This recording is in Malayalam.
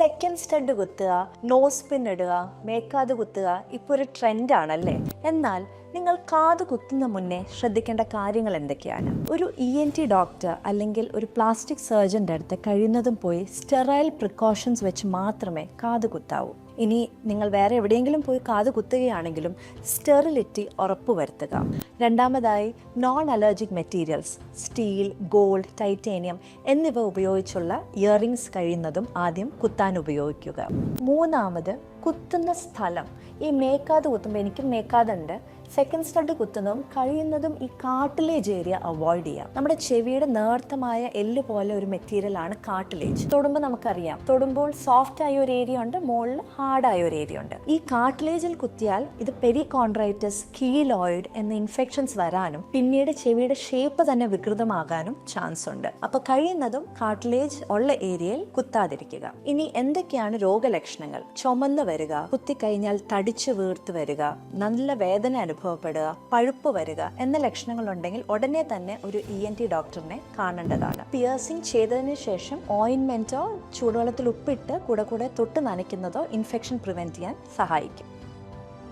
സെക്കൻഡ് സ്റ്റഡ് കുത്തുക നോസ് പിൻ ഇടുക മേക്കാത് കുത്തുക ഇപ്പോൾ ഒരു ട്രെൻഡാണല്ലേ എന്നാൽ നിങ്ങൾ കാത് കുത്തുന്ന മുന്നേ ശ്രദ്ധിക്കേണ്ട കാര്യങ്ങൾ എന്തൊക്കെയാണ്? ഒരു ഇ എൻ ടി ഡോക്ടർ അല്ലെങ്കിൽ ഒരു പ്ലാസ്റ്റിക് സർജന്റെ അടുത്ത് കഴിയുന്നതും പോയി സ്റ്റെറൈൽ പ്രിക്കോഷൻസ് വെച്ച് മാത്രമേ കാത് കുത്താവൂ. ഇനി നിങ്ങൾ വേറെ എവിടെയെങ്കിലും പോയി കാത് കുത്തുകയാണെങ്കിലും സ്റ്റെറിലിറ്റി ഉറപ്പുവരുത്തുക രണ്ടാമതായി non allergic materials steel gold titanium എന്നിവ ഉപയോഗിച്ചുള്ള ഇയറിങ്സ് കഴിയുന്നതും ആദ്യം കുത്താൻ ഉപയോഗിക്കുക. മൂന്നാമത് കുത്തുന്ന സ്ഥലം. ഈ മേക്കാത് കുത്തുമ്പോൾ എനിക്ക് മേക്കാതുണ്ട്. സെക്കൻഡ് സ്റ്റഡ് കുത്തുന്നതും കഴിയുന്നതും ഈ കാട്ടിലേജ് ഏരിയ അവോയ്ഡ് ചെയ്യാം. നമ്മുടെ ചെവിയുടെ നേർത്തമായ എല്ല് പോലെ ഒരു മെറ്റീരിയൽ ആണ് കാട്ടിലേജ് തൊടുമ്പോൾ നമുക്കറിയാം. തൊടുമ്പോൾ സോഫ്റ്റ് ആയ ഒരു ഏരിയ ഉണ്ട് മുകളിൽ ഹാർഡായ ഒരു ഏരിയ ഉണ്ട്. ഈ കാട്ടിലേജിൽ കുത്തിയാൽ ഇത് പെരികോൺട്രൈറ്റിസ് കീലോയിഡ് എന്ന ഇൻഫെക്ഷൻസ് വരാനും പിന്നീട് ചെവിയുടെ ഷേപ്പ് തന്നെ വികൃതമാകാനും ചാൻസ് ഉണ്ട്. അപ്പോൾ കഴിയുന്നതും കാട്ടിലേജ് ഉള്ള ഏരിയയിൽ കുത്താതിരിക്കുക. ഇനി എന്തൊക്കെയാണ് രോഗലക്ഷണങ്ങൾ? ചുമന്നു വരിക കുത്തിക്കഴിഞ്ഞാൽ തടിച്ചു വീർത്ത് വരിക നല്ല വേദന അനുഭവപ്പെടുക പഴുപ്പ് വരിക എന്ന ലക്ഷണങ്ങൾ ഉണ്ടെങ്കിൽ ഉടനെ തന്നെ ഒരു ഇ എൻ ടി ഡോക്ടറിനെ കാണേണ്ടതാണ്. പിയേഴ്സിംഗ് ചെയ്തതിന് ശേഷം ഓയിൻമെന്റോ ചൂടുവെള്ളത്തിൽ ഉപ്പിട്ട് കൂടെ കൂടെ തൊട്ട് നനയ്ക്കുന്നതോ ഇൻഫെക്ഷൻ പ്രിവെന്റ് ചെയ്യാൻ സഹായിക്കും.